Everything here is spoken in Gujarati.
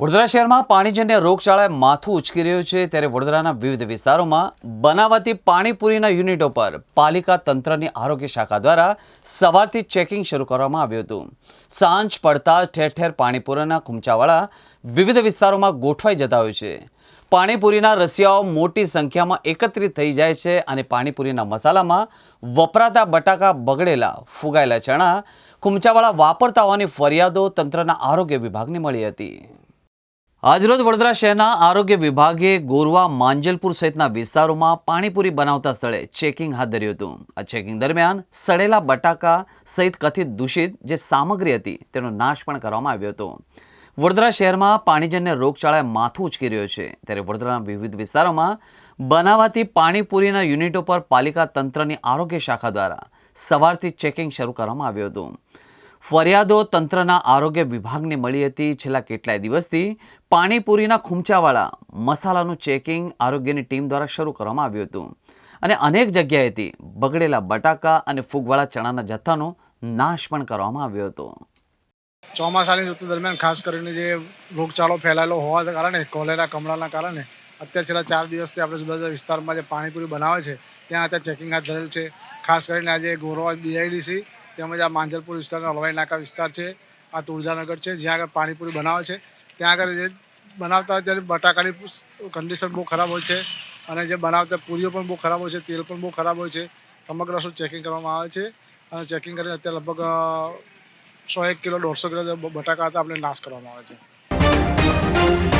વડોદરા શહેરમાં પાણીજન્ય રોગચાળાએ માથું ઉચકી રહ્યું છે ત્યારે વડોદરાના વિવિધ વિસ્તારોમાં બનાવાતી પાણીપુરીના યુનિટો પર પાલિકા તંત્રની આરોગ્ય શાખા દ્વારા સવારથી ચેકિંગ શરૂ કરવામાં આવ્યું હતું. સાંજ પડતા ઠેર ઠેર પાણીપુરીના ખૂમચાવાળા વિવિધ વિસ્તારોમાં ગોઠવાઈ જતા હોય છે. પાણીપુરીના રસિયાઓ મોટી સંખ્યામાં એકત્રિત થઈ જાય છે અને પાણીપુરીના મસાલામાં વપરાતા બટાકા બગડેલા, ફુગાયેલા ચણા ખૂમચાવાળા વાપરતા હોવાની ફરિયાદો તંત્રના આરોગ્ય વિભાગને મળી હતી. આજરોજ વડોદરા શહેરના આરોગ્ય વિભાગે ગોરવા માંજલપુર સહિતના વિસ્તારોમાં પાણીપુરી બનાવતા સ્થળે ચેકિંગ હાથ ધર્યું હતું. આ ચેકિંગ દરમિયાન સડેલા બટાકા સહિત કથિત દૂષિત જે સામગ્રી હતી તેનો નાશ પણ કરવામાં આવ્યો હતો. વડોદરા શહેરમાં પાણીજન્ય રોગચાળાએ માથું ઉચકી રહ્યો છે. ત્યારે વડોદરાના વિવિધ વિસ્તારોમાં બનાવાતી પાણીપુરીના યુનિટો પર પાલિકા તંત્રની આરોગ્ય શાખા દ્વારા સવારથી ચેકિંગ શરૂ કરવામાં આવ્યું હતું. ફરિયાદો તંત્રના આરોગ્ય વિભાગને મળી હતી. છેલ્લા કેટલાય દિવસથી પાણીપુરીના ખુમચાવાળા મસાલાનું ચેકિંગ આરોગ્યની ટીમ દ્વારા શરૂ કરવામાં આવ્યું હતું. અને અનેક જગ્યાએથી બગડેલા બટાકા અને ફૂગવાળા ચણાના જથ્થાનો નાશ પણ કરવામાં આવ્યો હતો. ચોમાસાની ઋતુ દરમિયાન ખાસ કરીને જે રોગચાળો ફેલાયેલો હોવાના કારણે, કોલેરા, કમળાના કારણે, અત્યારે છેલ્લા ચાર દિવસથી આપણે જુદા જુદા વિસ્તારમાં જે પાણીપુરી બનાવે છે, ત્યાં અત્યારે ચેકિંગ હાથ ધરેલ છે. ખાસ કરીને આજે ગોરવા બીઆઈડીસી તેમજ આ માંજલપુર વિસ્તારનો હલવાઈ નાકા વિસ્તાર છે, આ તુળજાનગર છે, જ્યાં આગળ પાણીપુરી બનાવે છે. ત્યાં આગળ જે બનાવતા ત્યારે બટાકાની કન્ડિશન બહુ ખરાબ હોય છે અને જે બનાવતા પૂરીઓ પણ બહુ ખરાબ હોય છે, તેલ પણ બહુ ખરાબ હોય છે. સમગ્ર શું ચેકિંગ કરવામાં આવે છે અને ચેકિંગ કરીને અત્યારે લગભગ સો એક કિલો, દોઢસો કિલો બટાકા હતા આપણે નાશ કરવામાં આવે છે.